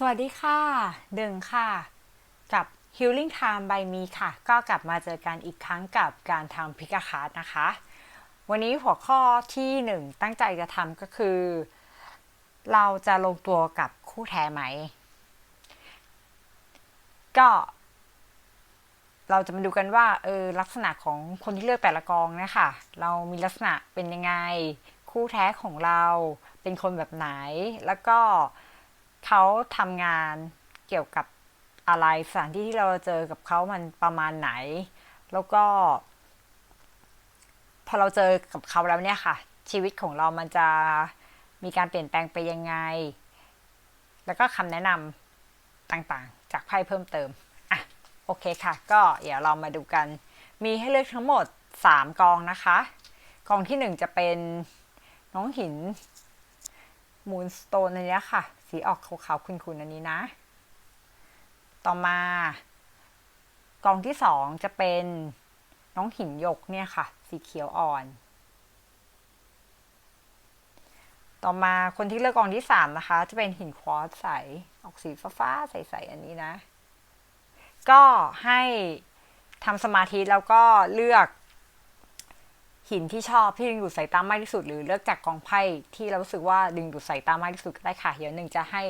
สวัสดีค่ะดึงค่ะ กับ Healing Time by Me ค่ะ ก็กลับมาเจอกันอีกครั้งกับการทำพิกาคาร์ดนะคะ วันนี้หัวข้อที่หนึ่งตั้งใจจะทำก็คือ เราจะลงตัวกับคู่แท้ไหม ก็ เราจะมาดูกันว่าเออลักษณะของคนที่เลือกแต่ละกองนะคะ เรามีลักษณะเป็นยังไง คู่แท้ของเราเป็นคนแบบไหนแล้วก็เเขาทำงานเกี่ยวกับอะไรสถานที่ที่เราเจอกับเขามันประมาณไหน แล้วก็ พอเราเจอกับเขาแล้วเนี่ยค่ะ ชีวิตของเรามันจะมีการเปลี่ยนแปลงไปยังไง แล้วก็คำแนะนำต่างๆ จากไพ่เพิ่มเติมอะโอเคค่ะ ก็เดี๋ยวเรามาดูกัน มีให้เลือกทั้งหมด 3 กองนะคะ กองที่ 1 จะเป็นน้องหินมูนสโตนอันนี้ค่ะ สีออกขาวๆคุณๆอันนี้นะ ต่อมากองที่สองจะเป็นน้องหินหยกเนี่ยค่ะ สีเขียวอ่อน ต่อมาคนที่เลือกกองที่สามนะคะ จะเป็นหินควอตใส ออกสีฟ้าๆใสๆอันนี้นะ ก็ให้ทำสมาธิแล้วก็เลือก หินที่ชอบที่ดึงดูดสายตามากที่สุด หรือเลือกจากกองไพ่ที่เรารู้สึกว่าดึงดูดสายตามากที่สุดก็ได้ค่ะเดี๋ยวหนึ่งจะให้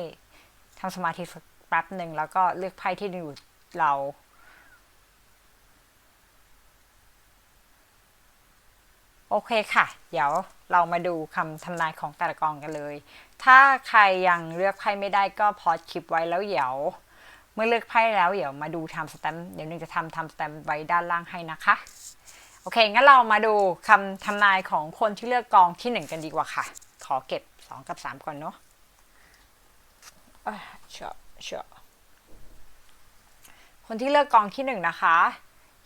ทำสมาธิแป๊บหนึ่งแล้วก็เลือกไพ่ที่ดึงดูดเราโอเคค่ะ เดี๋ยวเรามาดูคำทำนายของแต่ละกองกันเลย ถ้าใครยังเลือกไพ่ไม่ได้ก็พอดคลิปไว้แล้วเดี๋ยว เมื่อเลือกไพ่แล้วเดี๋ยวมาดูทำสแตมป์เดี๋ยวหนึงจะทำทำสแตมป์ไว้ด้านล่างให้นะคะ อเค งั้นเรามาดูคำทำนายของคนที่เลือกกองที่หนึ่งกันดีกว่าค่ะ ขอเก็บสองกับสามก่อนเนาะเชาะเชาะคนที่เลือกกองที่หนึ่งนะคะ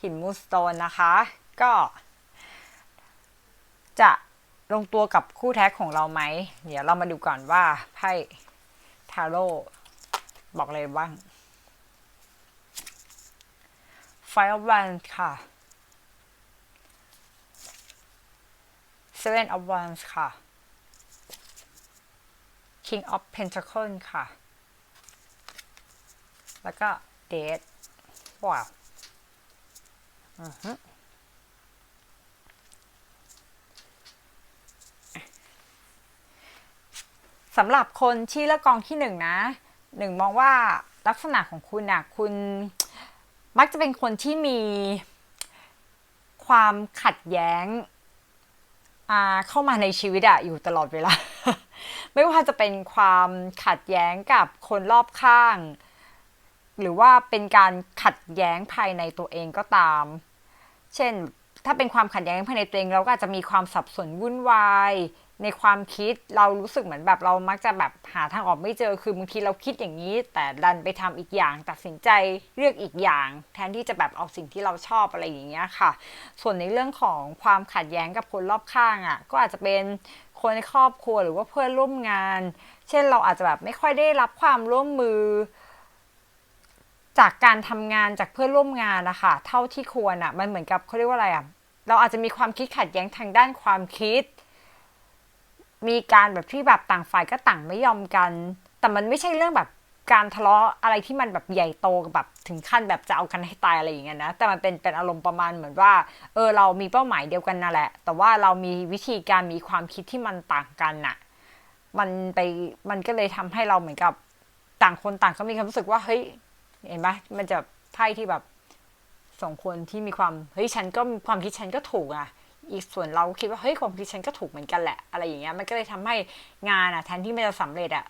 หินมูสโตนนะคะ ก็ จะลงตัวกับคู่แท้ของเราไหม เดี๋ยวเรามาดูก่อนว่าไพ่ทาโร่บอกอะไรบ้าง Fire of Wands ค่ะ Seven of Wands ค่ะ King of Pentacles ค่ะ แล้วก็ Death ว้าวสำหรับคนที่เลือกกองที่หนึ่งนะหนึ่งมองว่าลักษณะของคุณน่ะคุณมักจะเป็นคนที่มีความขัดแย้ง เข้ามาในชีวิตอะอยู่ตลอดเวลา ไม่ว่าจะเป็นความขัดแย้งกับคนรอบข้าง หรือว่าเป็นการขัดแย้งภายในตัวเองก็ตาม เช่นถ้าเป็นความขัดแย้งภายในตัวเองเราก็อาจจะมีความสับสนวุ่นวาย ในความคิดเรารู้สึกเหมือนแบบเรามักจะแบบหาทางออกไม่เจอคือบางทีเราคิดอย่างนี้ แต่ดันไปทำอีกอย่าง ตัดสินใจเลือกอีกอย่าง แทนที่จะแบบเอาสิ่งที่เราชอบอะไรอย่างเงี้ยค่ะ ส่วนในเรื่องของความขัดแย้งกับคนรอบข้างอะก็อาจจะเป็นคนในครอบครัวหรือว่าเพื่อนร่วมงาน เช่นเราอาจจะแบบไม่ค่อยได้รับความร่วมมือจากการทำงานจากเพื่อนร่วมงานนะคะเท่าที่ควรอะมันเหมือนกับเขาเรียกว่าอะไรอะเราอาจจะมีความคิดขัดแย้งทางด้านความคิด มีการแบบที่แบบต่างฝ่ายก็ต่างไม่ยอมกัน แต่มันไม่ใช่เรื่องแบบการทะเลาะอะไรที่มันแบบใหญ่โตแบบถึงขั้นแบบจะเอากันให้ตายอะไรอย่างเงี้ยนะ แต่มันเป็นเป็นอารมณ์ประมาณเหมือนว่า เออเรามีเป้าหมายเดียวกันนั่นแหละ แต่ว่าเรามีวิธีการมีความคิดที่มันต่างกันน่ะ มันไปมันก็เลยทำให้เราเหมือนกับต่างคนต่างก็มีความรู้สึกว่าเฮ้ยเห็นไหมมันจะไพ่ที่แบบสองคนที่มีความเฮ้ยฉันก็ความคิดฉันก็ถูกอะ อีกส่วนเราคิดว่าเฮ้ยความคิดฉันก็ถูกเหมือนกันแหละ อะไรอย่างเงี้ยมันก็เลยทำให้งานอะแทนที่มันจะสำเร็จอะ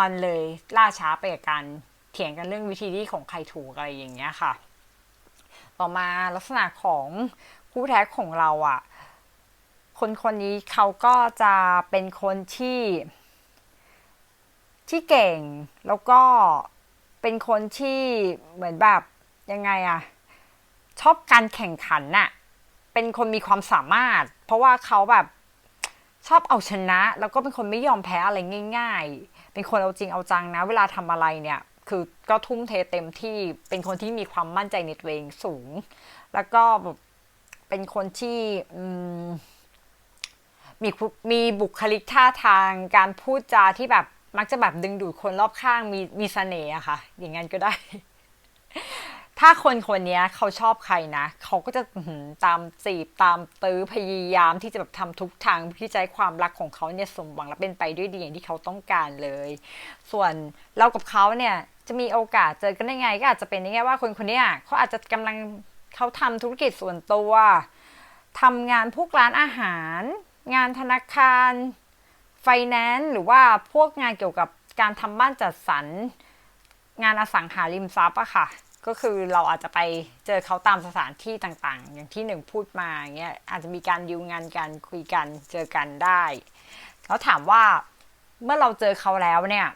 มันเลยล่าช้าไปกับการเถียงกันเรื่องวิธีที่ของใครถูกอะไรอย่างเงี้ยค่ะ ต่อมาลักษณะของคู่แท้ของเราอะ คนคนนี้เขาก็จะเป็นคนที่ที่เก่งแล้วก็เป็นคนที่เหมือนแบบยังไงอะชอบการแข่งขันน่ะ เป็นคนมีความสามารถ เพราะว่าเขาแบบชอบเอาชนะ แล้วก็เป็นคนไม่ยอมแพ้อะไรง่าย ๆ เป็นคนเอาจริงเอาจังนะ เวลาทำอะไรเนี่ย คือก็ทุ่มเทเต็มที่เป็นคนที่มีความมั่นใจในตัวเองสูง แล้วก็แบบเป็นคนที่มีมีบุคลิกท่าทางการพูดจาที่แบบมักจะแบบดึงดูดคนรอบข้างมีมีเสน่ห์อะค่ะ อย่างนั้นก็ได้ ถ้าคนคนนี้เขาชอบใครนะ เขาก็จะตามจีบตามตื้อพยายามที่จะแบบทำทุกทางที่จะให้ความรักของเขาเนี่ยสมหวังและเป็นไปด้วยดีอย่างที่เขาต้องการเลย ส่วนเรากับเขาเนี่ยจะมีโอกาสเจอกันได้ไง ก็อาจจะเป็นได้ไงว่าคนคนนี้เขาอาจจะกำลังเขาทำธุรกิจส่วนตัวทำงานพวกร้านอาหาร งานธนาคารไฟแนนซ์หรือว่าพวกงานเกี่ยวกับการทำบ้านจัดสรรงานอสังหาริมทรัพย์อะค่ะ ก็คือเราอาจจะไปเจอเขาตามสถานที่ต่างๆ อย่างที่หนึ่งพูดมาอย่างเงี้ยอาจจะมีการดิวงานกันคุยกันเจอกันได้ แล้วถามว่าเมื่อเราเจอเขาแล้วเนี่ย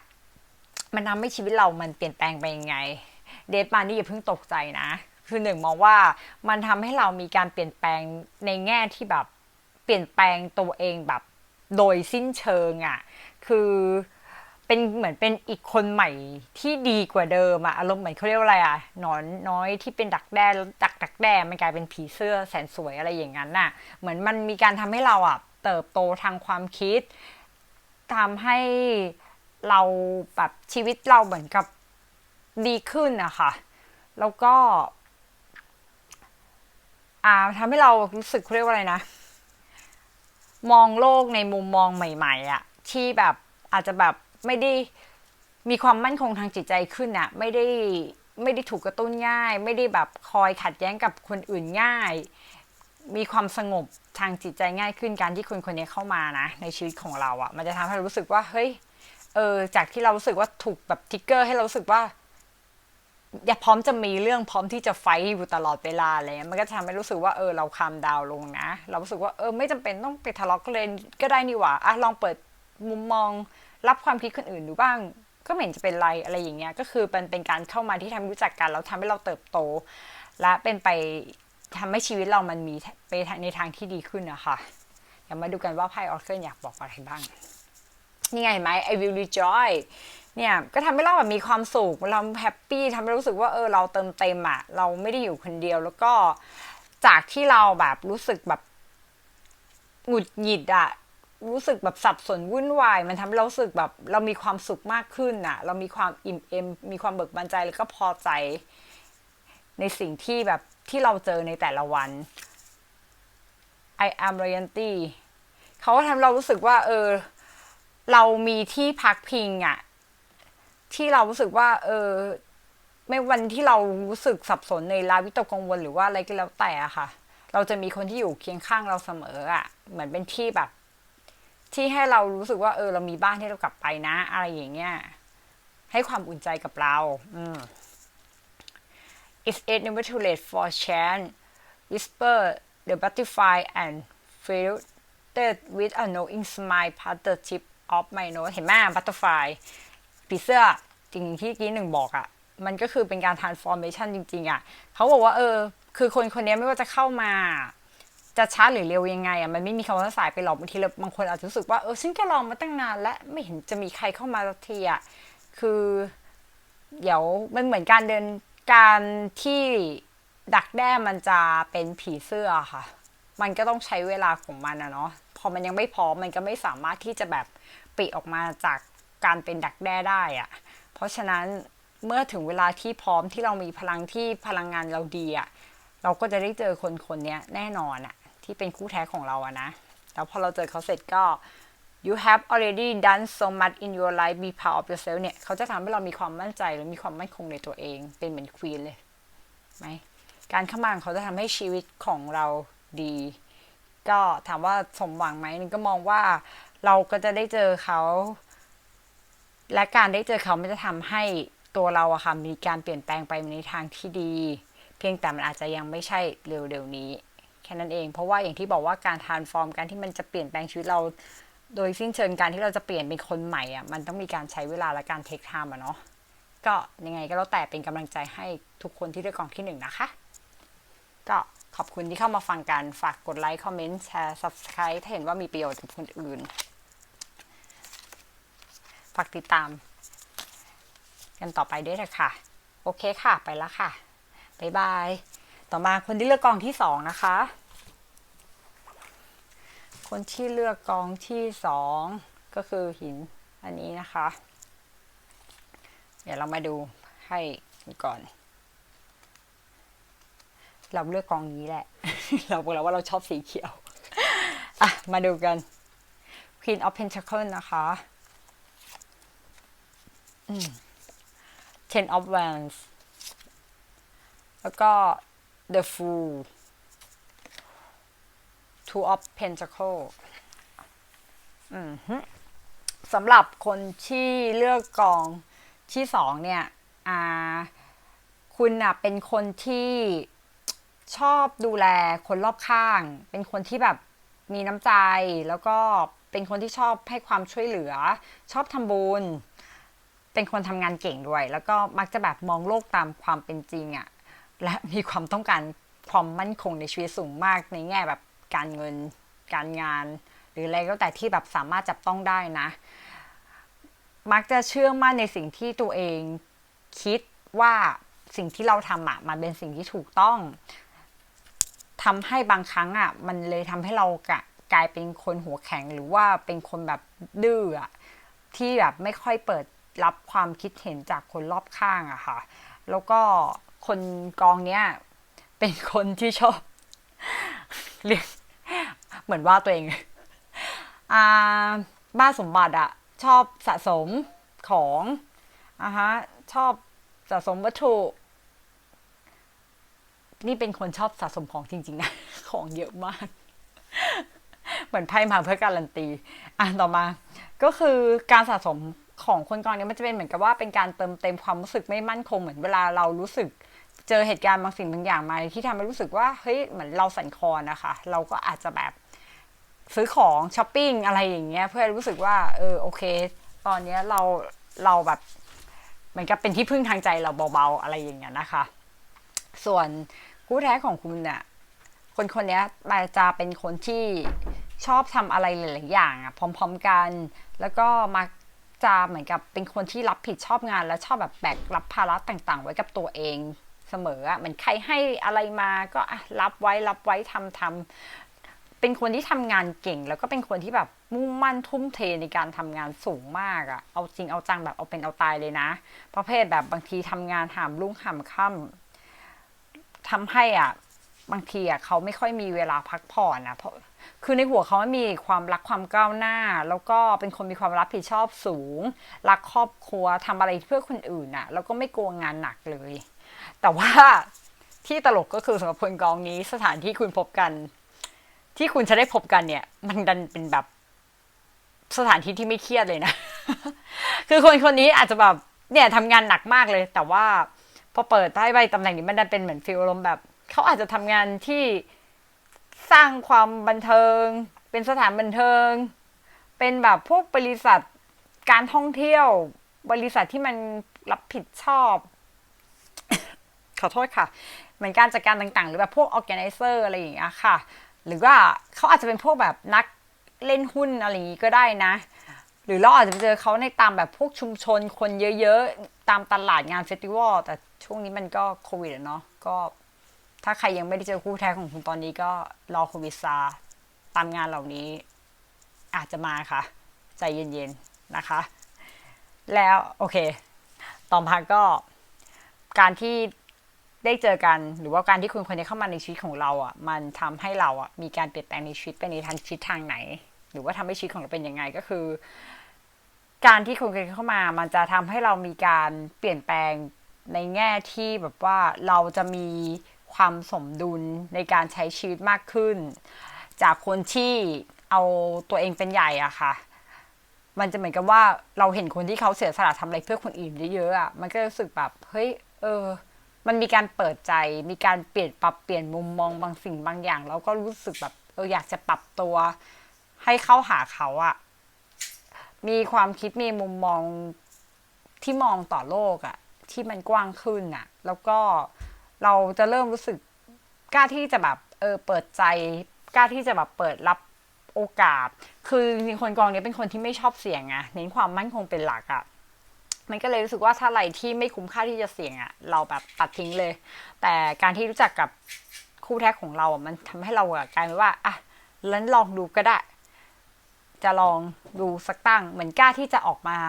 มันทำให้ชีวิตเรามันเปลี่ยนแปลงไปยังไง เดทมานี่อย่าเพิ่งตกใจนะ คือหนึ่งมองว่ามันทำให้เรามีการเปลี่ยนแปลงในแง่ที่แบบเปลี่ยนแปลงตัวเองแบบโดยสิ้นเชิงอะ่ะ คือ เป็นเหมือนเป็นอีกคนใหม่ที่ดีกว่าเดิมอะอารมณ์เหมือนเขาเรียกว่าอะไรอะหนอนน้อยที่เป็นดักแด้แล้วจากดักแด้มันกลายเป็นผีเสื้อแสนสวยอะไรอย่างนั้นน่ะ เหมือนมันมีการทำให้เราอะเติบโตทางความคิดทำให้เราแบบชีวิตเราเหมือนกับดีขึ้นนะคะแล้วก็ อ่าทำให้เรารู้สึกเขาเรียกว่าอะไรนะ มองโลกในมุมมองใหม่ ๆอะที่แบบอาจจะแบบ ไม่ได้มีความมั่นคงทางจิตใจขึ้นอะไม่ได้ไม่ได้ถูกกระตุ้นง่าย ไม่ได้แบบคอยขัดแย้งกับคนอื่นง่าย มีความสงบทางจิตใจง่ายขึ้นการที่คนคนนี้เข้ามานะในชีวิตของเราอะมันจะทำให้เรารู้สึกว่าเฮ้ยเออจากที่เรารู้สึกว่าถูกแบบทิกเกอร์ให้เรารู้สึกว่า อย่าพร้อมจะมีเรื่องพร้อมที่จะไฟอยู่ตลอดเวลาอะไรเลยมันก็จะทำให้รู้สึกว่าเออเราคามดาวลงนะ เรารู้สึกว่าเออไม่จำเป็นต้องไปทะเลาะกันเลยก็ได้นี่หว่าอะลองเปิด มุมมองรับความคิดคนอื่นดูบ้าง ก็ไม่เห็นจะเป็นไรอะไรอย่างเงี้ยก็คือเป็นเป็นการเข้ามาที่ทำรู้จักกันแล้วทำให้เราเติบโต และเป็นไปทำให้ชีวิตเรามันมีไปในทางที่ดีขึ้นนะคะเดี๋ยวมาดูกันว่าไพ่ออร์เคิลอยากบอกอะไรบ้างนี่ไงเห็นไหม I will rejoice เนี่ยก็ทำให้เราแบบมีความสุขเราแฮปปี้ทำให้รารู้สึกว่าเออเราเติมเต็มอะเราไม่ได้อยู่คนเดียวแล้วก็จากที่เราแบบรู้สึกแบบหงุดหงิดอะ รู้สึกแบบสับสนวุ่นวาย มันทำให้เราสึกแบบเรามีความสุขมากขึ้นอะเรามีความอิ่มเอมมีความเบิกบานใจแล้วก็พอใจในสิ่งที่แบบที่เราเจอในแต่ละวัน I am royalty เขาก็ทำเรารู้สึกว่า เออ เรามีที่พักพิงอะที่เรารู้สึกว่า เออ ไม่วันที่เรารู้สึกสับสนในลาวิตกกังวลหรือว่าอะไรก็แล้วแต่อะค่ะ เราจะมีคนที่อยู่เคียงข้างเราเสมออะเหมือนเป็นที่แบบ ที่ให้เรารู้สึกว่าเออเรามีบ้านที่เรากลับไปนะ อะไรอย่างเงี้ยให้ความอุ่นใจกับเรา อืม It's it never too late for chance whisper the butterfly and feel that with a knowing smile past the tip of my nose เห็นไหม butterfly ผีเสื้อจริงที่กี้หนึ่งบอกอะ่ะ มันก็คือเป็นการ transformation จริง ๆอะ่ะเขาบอกว่า เออ คือคนคนนี้ไม่ว่าจะเข้ามา จะช้าหรือเร็วยังไงอะมันไม่มีคำว่าสายไปหรอกบางทีเราบางคนอาจจะรู้สึกว่าเออฉันก็ลองมาตั้งนานและไม่เห็นจะมีใครเข้ามาสักทีอะคือเดี๋ยวมันเหมือนการเดินการที่ดักแด้มันจะเป็นผีเสื้อค่ะ มันก็ต้องใช้เวลาของมันอะเนาะพอมันยังไม่พร้อมมันก็ไม่สามารถที่จะแบบปริออกมาจากการเป็นดักแด้ได้อะเพราะฉะนั้นเมื่อถึงเวลาที่พร้อมที่เรามีพลังที่พลังงานเราดีอะเราก็จะได้เจอคนคนนี้แน่นอนอะ ที่เป็นคู่แท้ของเราอะนะ แล้วพอเราเจอเขาเสร็จก็ you have already done so much in your life be proud of yourself เนี่ย เขาจะทำให้เรามีความมั่นใจหรือมีความมั่นคงในตัวเอง เป็นเหมือนควีนเลยไหมการเข้ามาของเขาจะทำให้ชีวิตของเราดี ก็ถามว่าสมหวังไหมนึงก็มองว่าเราก็จะได้เจอเขา และการได้เจอเขามันจะทำให้ตัวเราอะค่ะมีการเปลี่ยนแปลงไปในทางที่ดี เพียงแต่มันอาจจะยังไม่ใช่เร็วๆนี้ แค่นั้นเอง เพราะว่าอย่างที่บอกว่าการทานฟอร์มการที่มันจะเปลี่ยนแปลงชีวิตเรา โดยสิ้นเชิงการที่เราจะเปลี่ยนเป็นคนใหม่อะมันต้องมีการใช้เวลาและการเทคไทม์อะเนาะก็ยังไงก็แล้วแต่เป็นกำลังใจให้ทุกคนที่เลือกกองที่หนึ่งนะคะ ก็ขอบคุณที่เข้ามาฟังกันฝากกดไลค์คอมเมนต์แชร์ subscribe ถ้าเห็นว่ามีประโยชน์กับคนอื่นฝากติดตาม กันต่อไปด้วยเลยค่ะโอเคค่ะ ไปแล้วค่ะ บ๊ายบาย ต่อมาคนที่เลือกกองที่สองนะคะ คนที่เลือกกองที่สองก็คือหินอันนี้นะคะ เดี๋ยวเรามาดูให้ก่อน เราเลือกกองนี้แหละ เราบอกแล้วว่าเราชอบสีเขียวอะมาดูกัน Queen of Pentacles นะคะ Ten of Wands แล้วก็ The Fool Two of Pentacles อืมฮึสำหรับคนที่เลือกกองที่สองเนี่ยอ่าคุณน่ะเป็นคนที่ชอบดูแลคนรอบข้าง เป็นคนที่แบบมีน้ำใจ แล้วก็เป็นคนที่ชอบให้ความช่วยเหลือ ชอบทำบุญ เป็นคนทำงานเก่งด้วย แล้วก็มักจะแบบมองโลกตามความเป็นจริงอะ่ะ และมีความต้องการความมั่นคงในชีวิตสูงมากในแง่แบบการเงินการงาน หรืออะไรก็แต่ที่แบบสามารถจับต้องได้นะ มักจะเชื่อมั่นในสิ่งที่ตัวเองคิดว่าสิ่งที่เราทำอะมันเป็นสิ่งที่ถูกต้องทำให้บางครั้งอะมันเลยทำให้เรากะกลายเป็นคนหัวแข็งหรือว่าเป็นคนแบบดื้ออะที่แบบไม่ค่อยเปิดรับความคิดเห็นจากคนรอบข้างอะค่ะ แล้วก็ คนกองเนี้ยเป็นคนที่ชอบเรียกเหมือนว่าตัวเองอ่าบ้านสมบัติอะชอบสะสมของอะฮะชอบสะสมวัตถุ นี่เป็นคนชอบสะสมของจริง ๆ นะ ของเยอะมาก เหมือนไพ่มาเพื่อการันตี อะต่อมา ก็คือการสะสมของคนกองนี้มันจะเป็นเหมือนกับว่าเป็นการเติมเต็มความรู้สึกไม่มั่นคงเหมือนเวลาเรารู้สึก เจอเหตุการณ์บางสิ่งบางอย่างมาที่ทำให้รู้สึกว่าเฮ้ยเหมือนเราสั่นคลอนนะคะ เราก็อาจจะแบบซื้อของช้อปปิ้งอะไรอย่างเงี้ยเพื่อรู้สึกว่าเออโอเค ตอนเนี้ยเราเราแบบเหมือนกับเป็นที่พึ่งทางใจเราเบาๆอะไรอย่างเงี้ยนะคะ ส่วนคู่แท้ของคุณเนี่ยคนคนนี้มาจะเป็นคนที่ชอบทำอะไรหลายๆอย่างอะพร้อม ๆกัน แล้วก็มักจะเหมือนกับเป็นคนที่รับผิดชอบงาน และชอบแบบแบกรับภาระต่างๆ ไว้กับตัวเอง เสมออะเหมือนใครให้อะไรมาก็รับไว้รับไว้ทำทำเป็นคนที่ทำงานเก่ง แล้วก็เป็นคนที่แบบมุ่งมั่นทุ่มเทในการทำงานสูงมากอะเอาจริงเอาจังแบบเอาเป็นเอาตายเลยนะ ประเภทแบบบางทีทำงานหามรุ่งหามค่ำทำให้อะบางทีอะเขาไม่ค่อยมีเวลาพักผ่อนนะเพราะคือในหัวเขาไม่มีความรักความก้าวหน้า แล้วก็เป็นคนมีความรับผิดชอบสูง รักครอบครัวทำอะไรเพื่อคนอื่นอะ แล้วก็ไม่กลัวงานหนักเลย แต่ว่าที่ตลกก็คือสำหรับคนกองนี้สถานที่คุณพบกัน ที่คุณจะได้พบกันเนี่ย มันดันเป็นแบบสถานที่ที่ไม่เครียดเลยนะ คือคนคนนี้อาจจะแบบเนี่ยทำงานหนักมากเลย แต่ว่าพอเปิดใต้ใบตำแหน่งนี้มันดันเป็นเหมือนฟิลลมณ์แบบเขาอาจจะทำงานที่สร้างความบันเทิง เป็นสถานบันเทิง เป็นแบบพวกบริษัทการท่องเที่ยว บริษัทที่มันรับผิดชอบ ขอโทษค่ะ เหมือนการจัดการต่างๆ หรือแบบพวก organizer อะไรอย่างเงี้ยค่ะ หรือว่าเขาอาจจะเป็นพวกแบบนักเล่นหุ้นอะไรอย่างงี้ก็ได้นะ หรือเราอาจจะไปเจอเขาในตามแบบพวกชุมชนคนเยอะๆ ตามตลาดงานเฟสติวัลแต่ช่วงนี้มันก็โควิดเนาะก็ถ้าใครยังไม่ได้เจอคู่แท้ของคุณตอนนี้ก็รอโควิดซาตามงานเหล่านี้อาจจะมาค่ะ ใจเย็นๆนะคะ แล้วโอเค ต่อมาก็การที่ ได้เจอกันหรือว่าการที่คุณคนนี้เข้ามาในชีวิตของเราอะมันทำให้เราอะมีการเปลี่ยนแปลงในชีวิตไปในทางทิศทางไหน หรือว่าทำให้ชีวิตของเราเป็นยังไงก็คือ การที่คนคนนี้เข้ามา มันจะทำให้เรามีการเปลี่ยนแปลงในแง่ที่แบบว่าเราจะมีความสมดุลในการใช้ชีวิตมากขึ้น จากคนที่เอาตัวเองเป็นใหญ่อะค่ะ มันจะเหมือนกับว่าเราเห็นคนที่เขาเสียสละทำอะไรเพื่อคนอื่นเยอะๆอะมันก็รู้สึกแบบเฮ้ยเออ มันมีการเปิดใจ มีการเปลี่ยนปรับเปลี่ยนมุมมองบางสิ่งบางอย่าง แล้วก็รู้สึกแบบเอออยากจะปรับตัว ให้เข้าหาเขาอะมีความคิดมีมุมมองที่มองต่อโลกอะที่มันกว้างขึ้นอะแล้วก็เราจะเริ่มรู้สึกกล้าที่จะแบบเออเปิดใจกล้าที่จะแบบเปิดรับโอกาส คือคนกองนี้เป็นคนที่ไม่ชอบเสี่ยงอะเน้นความมั่นคงเป็นหลักอะ มันก็เลยรู้สึกว่าถ้าอะไรที่ไม่คุ้มค่าที่จะเสี่ยงอะเราแบบตัดทิ้งเลย แต่การที่รู้จักกับคู่แท้ของเราอะมันทำให้เรากลายเป็นว่าอะแล้วลองดูก็ได้ จะลองดูสักตั้ง เหมือนกล้าที่จะออกมา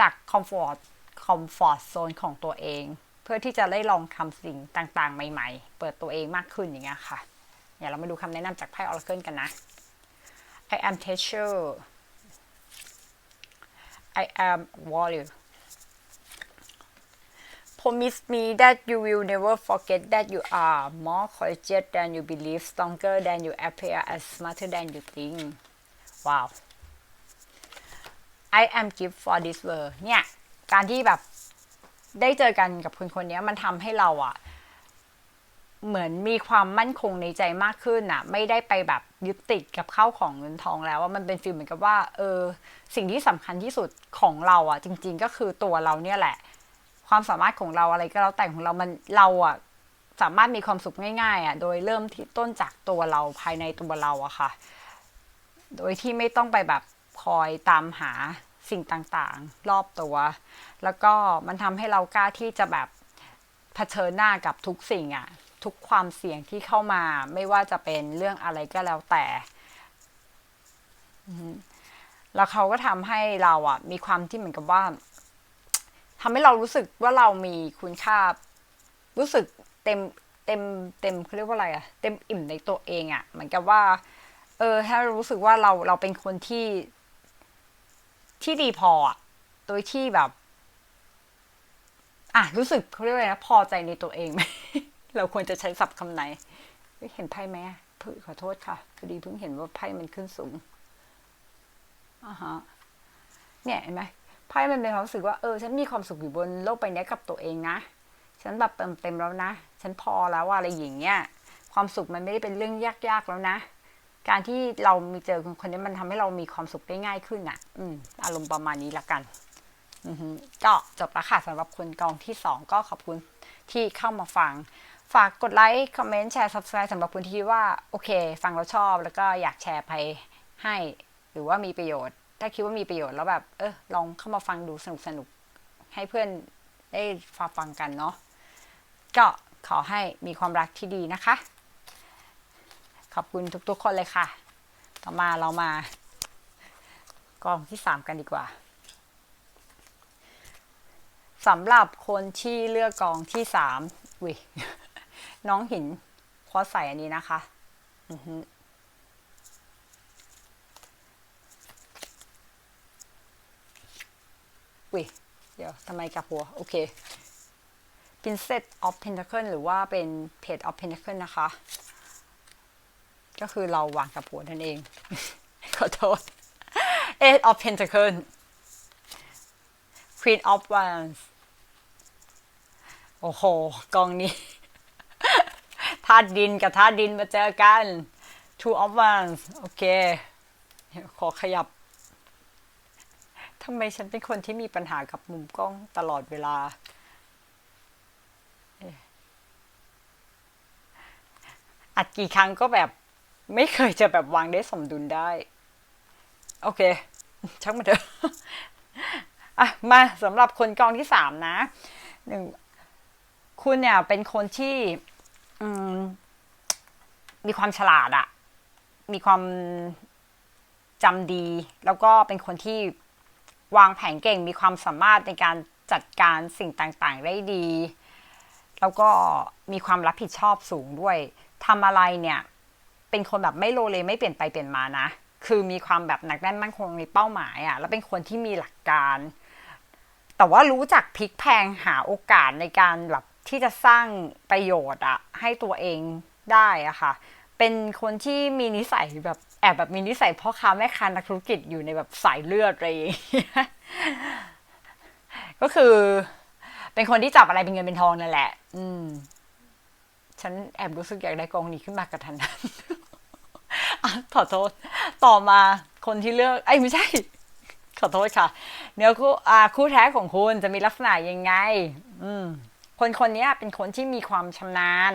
จากคอมฟอร์ตคอมฟอร์ตโซนของตัวเอง เพื่อที่จะได้ลองทำสิ่งต่างๆ ใหม่ ๆ เปิดตัวเองมากขึ้นอย่างเงี้ยค่ะเดี๋ยวเรามาดูคำแนะนำจากไพ่ออร์เคิลกันนะ I am teacher I am warrior Promise me that you will never forget that you are more courageous than you believe, stronger than you appear, and smarter than you think. Wow. I am gift for this world เนี่ย การที่แบบได้เจอกันกับคนคนนี้มันทำให้เราอะ เหมือนมีความมั่นคงในใจมากขึ้นอะไม่ได้ไปแบบยึดติดกับข้าวของเงินทองแล้วว่ามันเป็นฟีลเหมือนกับว่าเออสิ่งที่สำคัญที่สุดของเราอะจริง ๆ ก็คือตัวเราเนี่ยแหละ ความสามารถของเราอะไรก็แล้วแต่ของเรามันเราอะสามารถมีความสุขง่ายๆอะโดยเริ่มที่ต้นจากตัวเราภายในตัวเราอะค่ะ โดยที่ไม่ต้องไปแบบคอยตามหาสิ่งต่างๆ รอบตัว แล้วก็มันทำให้เรากล้าที่จะแบบเผชิญหน้ากับทุกสิ่งอะ ทุกความเสี่ยงที่เข้ามาไม่ว่าจะเป็นเรื่องอะไรก็แล้วแต่แล้วเขาก็ทำให้เราอะมีความที่เหมือนกับว่าทำให้เรารู้สึกว่าเรามีคุณค่า รู้สึกเต็มเต็มเต็มเขาเรียกว่าอะไรอะเต็มอิ่มในตัวเองอะเหมือนกับว่า เออ ถ้ารู้สึกว่าเราเราเป็นคนที่ที่ดีพออะโดยที่แบบ อะรู้สึกเขาเรียกว่าอะไรนะพอใจในตัวเองไหม เราควรจะใช้ศัพท์คำไหน เห็นไพ่ไหมพิ่งขอโทษค่ะพอดีเพิ่งเห็นว่าไพ่มันขึ้นสูงอ่าฮะเนี่ยเห็นไหมไพ่มันเป็นความรู้สึกว่าเออฉันมีความสุขอยู่บนโลกใบนี้กับตัวเองนะฉันแบบเติมเต็มแล้วนะ ฉันพอแล้วอะไรอย่างเงี้ยความสุขมันไม่ได้เป็นเรื่องยากๆแล้วนะ การที่เรามีเจอคนคนนี้มันทำให้เรามีความสุขได้ง่ายขึ้นอะ อืมอารมณ์ประมาณนี้ละกันก็จบแล้วค่ะสำหรับคนกองที่สองก็ขอบคุณที่เข้ามาฟัง ฝากกดไลค์ คอมเมนต์ แชร์ subscribe สำหรับคนที่ว่า โอเค ฟังแล้วชอบ แล้วก็อยากแชร์ไปให้ หรือว่ามีประโยชน์ ถ้าคิดว่ามีประโยชน์แล้วแบบ เออลองเข้ามาฟังดูสนุกสนุก ให้เพื่อนได้ฟังฟังกันเนาะ ก็ขอให้มีความรักที่ดีนะคะ ขอบคุณทุกๆคนเลยค่ะ ต่อมาเรามากองที่สามกันดีกว่าสำหรับคนที่เลือกกองที่สามวิ น้องหินคอใส่อันนี้นะคะอือฮึวิเดี๋ยวทำไมกลับหัว โอเค Princess of Pentacle หรือว่าเป็น Page of Pentacle นะคะ ก็คือเราวางกับหัวนั่นเอง ขอโทษ Eight of Pentacle Queen of Wands โอ้โห กองนี้ ธาตุดินกับธาตุดินมาเจอกัน Two of Wands โอเค ขอขยับทำไมฉันเป็นคนที่มีปัญหากับมุมกล้องตลอดเวลา อัดกี่ครั้งก็แบบไม่เคยจะแบบวางได้สมดุลได้ โอเคชักมาเถอะอะมาสำหรับคนกองที่สามนะหนึ่งคุณเนี่ยเป็นคนที่ อืมมีความฉลาดอะมีความจำดี แล้วก็เป็นคนที่วางแผนเก่ง มีความสามารถในการจัดการสิ่งต่างๆ ได้ดี แล้วก็มีความรับผิดชอบสูงด้วยทำอะไรเนี่ย เป็นคนแบบไม่โลเลไม่เปลี่ยนไปเปลี่ยนมานะ คือมีความแบบหนักแน่นมั่นคงในเป้าหมายอะ่ะ แล้วเป็นคนที่มีหลักการ แต่ว่ารู้จักพลิกแพลงหาโอกาสในการแบบ ที่จะสร้างประโยชน์อะให้ตัวเองได้อะค่ะ เป็นคนที่มีนิสัยแบบแอบแบบมีนิสัยพ่อค้าแม่ค้านักธุรกิจอยู่ในแบบสายเลือดอะไรอย่างเงี้ยก็คือ เป็นคนที่จับอะไรเป็นเงินเป็นทองนั่นแหละ อืม ฉันแอบรู้สึกอยากได้กองนี้ขึ้นมากระทันหันขอโทษ ต่อมาคนที่เลือก ไอ้ไม่ใช่ ขอโทษค่ะ เนื้อคู่อ่าคู่แท้ของคุณจะมีลักษณะยังไง อืม คนคนนี้เป็นคนที่มีความชำนาญ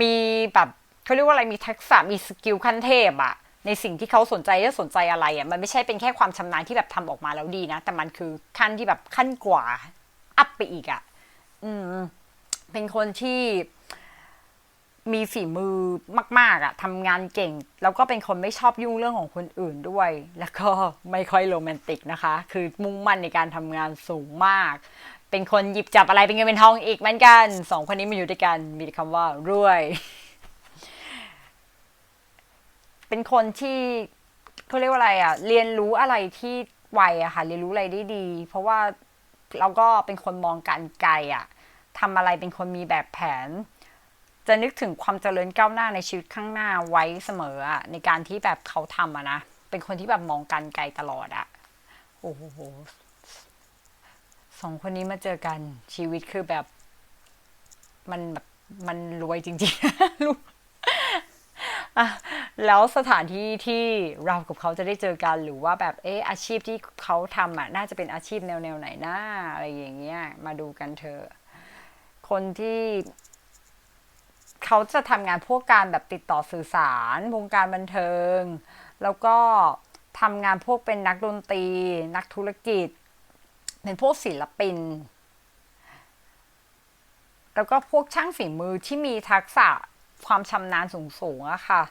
มีแบบเขาเรียกว่าอะไรมีทักษะมีสกิลขั้นเทพอะในสิ่งที่เขาสนใจและสนใจอะไรอะมันไม่ใช่เป็นแค่ความชำนาญที่แบบทำออกมาแล้วดีนะ แต่มันคือขั้นที่แบบขั้นกว่าอัพไปอีกอะอืม เป็นคนที่มีฝีมือมาก ๆอะทำงานเก่ง แล้วก็เป็นคนไม่ชอบยุ่งเรื่องของคนอื่นด้วย แล้วก็ไม่ค่อยโรแมนติกนะคะ คือมุ่งมั่นในการทำงานสูงมาก เป็นคนหยิบจับอะไรเป็นเงินเป็นทองอีกเหมือนกันสองคนนี้มาอยู่ด้วยกัน มีคำว่ารวย เป็นคนที่เขาเรียกว่าอะไรอะเรียนรู้อะไรที่ไวอะค่ะ เรียนรู้อะไรได้ดี เพราะว่าเราก็เป็นคนมองการไกลอะทำอะไรเป็นคนมีแบบแผน จะนึกถึงความเจริญก้าวหน้าในชีวิตข้างหน้าไว้เสมออะในการที่แบบเขาทำอะนะ เป็นคนที่แบบมองการไกลตลอดอะโอ้โห สองคนนี้มาเจอกันชีวิตคือแบบ มันแบบมันรวยจริงๆรู้อะแล้วสถานที่ที่เรากับเขาจะได้เจอกันหรือว่าแบบเอออาชีพที่เขาทำอะน่าจะเป็นอาชีพแนวแนวไหนนะอะไรอย่างเงี้ยมาดูกันเถอะคนที่เขาจะทำงานพวกการแบบติดต่อสื่อสารวงการบันเทิง แล้วก็ทำงานพวกเป็นนักดนตรี นักธุรกิจ เป็นพวกศิลปิน แล้วก็พวกช่างฝีมือที่มีทักษะความชำนาญสูงๆอะค่ะ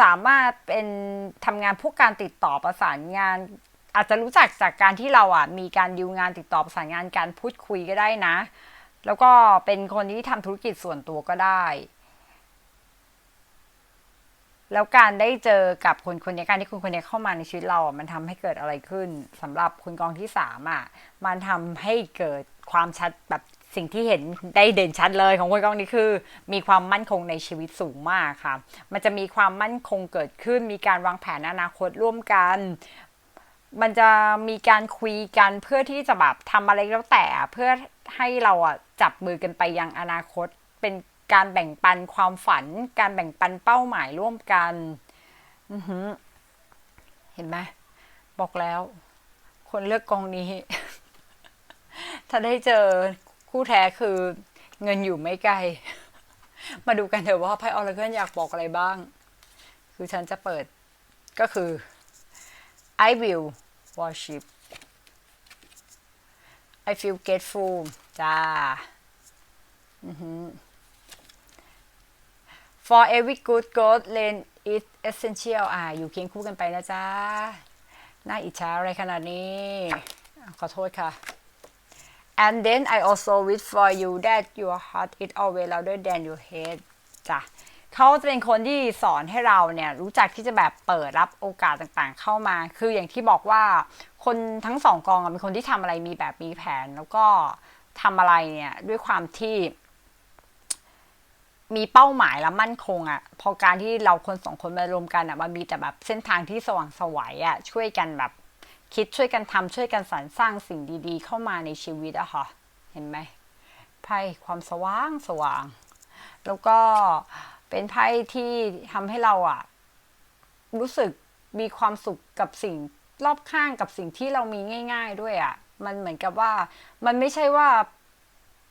สามารถเป็นทำงานพวกการติดต่อประสานงาน อาจจะรู้จักจากการที่เราอะมีการดิวงานติดต่อประสานงานการพูดคุยก็ได้นะ แล้วก็เป็นคนที่ทำธุรกิจส่วนตัวก็ได้ แล้วการได้เจอกับคนคนนี้การที่คนคนนี้เข้ามาในชีวิตเราอะมันทำให้เกิดอะไรขึ้นสำหรับคุณกองที่สามอะมันทำให้เกิดความชัดแบบสิ่งที่เห็นได้เด่นชัดเลยของคุณกองนี้คือ มีความมั่นคงในชีวิตสูงมากค่ะ มันจะมีความมั่นคงเกิดขึ้น มีการวางแผนอนาคตร่วมกัน มันจะมีการคุยกันเพื่อที่จะแบบทำอะไรแล้วแต่เพื่อให้เราอะจับมือกันไปยังอนาคตเป็น การแบ่งปันความฝัน การแบ่งปันเป้าหมายร่วมกันเห็นไหมบอกแล้ว คนเลือกกองนี้ ถ้าได้เจอคู่แท้คือเงินอยู่ไม่ไกล มาดูกันเถอะว่าไพ่ออร์เคิลอยากบอกอะไรบ้าง คือฉันจะเปิดก็คือ I will worship I feel grateful จ้า อือ For every good God lane is essential อ่าอยู่เคียงคู่กันไปนะจ๊ะ น่าอิจฉาอะไรขนาดนี้ ขอโทษค่ะ and then I also wish for you that your heart is always louder than your head จ้ะเขาจะเป็นคนที่สอนให้เราเนี่ยรู้จักที่จะแบบเปิดรับโอกาสต่างๆ เข้ามา คืออย่างที่บอกว่าคนทั้งสองกองเป็นคนที่ทำอะไรมีแบบมีแผน แล้วก็ทำอะไรเนี่ยด้วยความที่ มีเป้าหมายและมั่นคงอะ่ะ พอการที่เราคนสองคนมารวมกันอะ่ะมันมีแต่แบบเส้นทางที่สว่างสวยอะ่ะ ช่วยกันแบบคิดช่วยกันทำช่วยกันสรรสร้างสิ่งดีๆ เข้ามาในชีวิตอะค่ะ เห็นไหมไพ่ความสว่างสว่าง แล้วก็เป็นไพ่ที่ทำให้เราอะรู้สึกมีความสุขกับสิ่งรอบข้างกับสิ่งที่เรามีง่าย ๆ ด้วยอะ มันเหมือนกับว่ามันไม่ใช่ว่า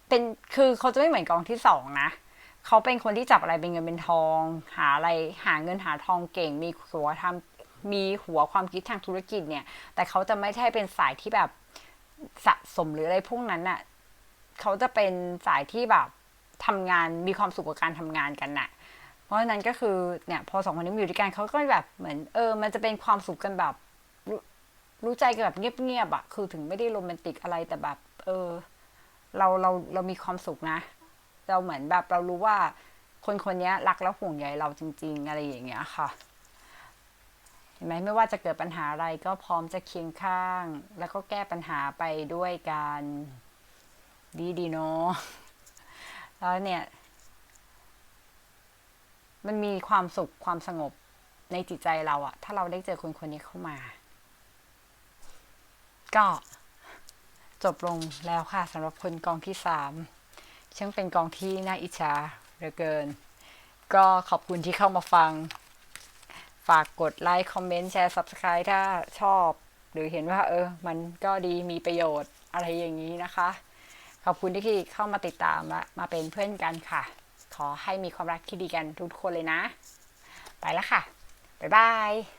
เป็นคือเขาจะไม่เหมือนกองที่สองนะ เขาเป็นคนที่จับอะไรเป็นเงินเป็นทอง หาอะไรหาเงินหาทองเก่ง มีหัวทำมีหัวความคิดทางธุรกิจเนี่ย แต่เขาจะไม่ใช่เป็นสายที่แบบสะสมหรืออะไรพวกนั้นน่ะเขาจะเป็นสายที่แบบทำงานมีความสุขกับการทำงานกันน่ะ เพราะฉะนั้นก็คือเนี่ยพอสองคนนี้อยู่ด้วยกันเขาก็แบบเหมือนเออ มันจะเป็นความสุขกันแบบรรู้ใจกันแบบเงียบๆอะคือถึงไม่ได้โรแมนติกอะไรแต่แบบ เออ เราเราเรามีความสุขนะ เราเหมือนแบบเรารู้ว่าคนคนนี้รักและห่วงใยเราจริง ๆ อะไรอย่างเงี้ยค่ะเห็นไหมไม่ว่าจะเกิดปัญหาอะไรก็พร้อมจะเคียงข้าง แล้วก็แก้ปัญหาไปด้วยกันดีดีเนาะแล้วเนี่ย มันมีความสุขความสงบในจิตใจเราอะถ้าเราได้เจอคนคนนี้เข้ามา ก็จบลงแล้วค่ะสำหรับคนกองที่สาม ช่างเป็นกองที่น่าอิจฉาเหลือเกิน ก็ขอบคุณที่เข้ามาฟัง ฝากกดไลค์ คอมเมนต์ แชร์ Subscribe ถ้าชอบ หรือเห็นว่า เออ มันก็ดีมีประโยชน์อะไรอย่างนี้นะคะ ขอบคุณที่เข้ามาติดตามและมาเป็นเพื่อนกันค่ะ ขอให้มีความรักที่ดีกันทุกคนเลยนะ ไปแล้วค่ะ บ๊ายบาย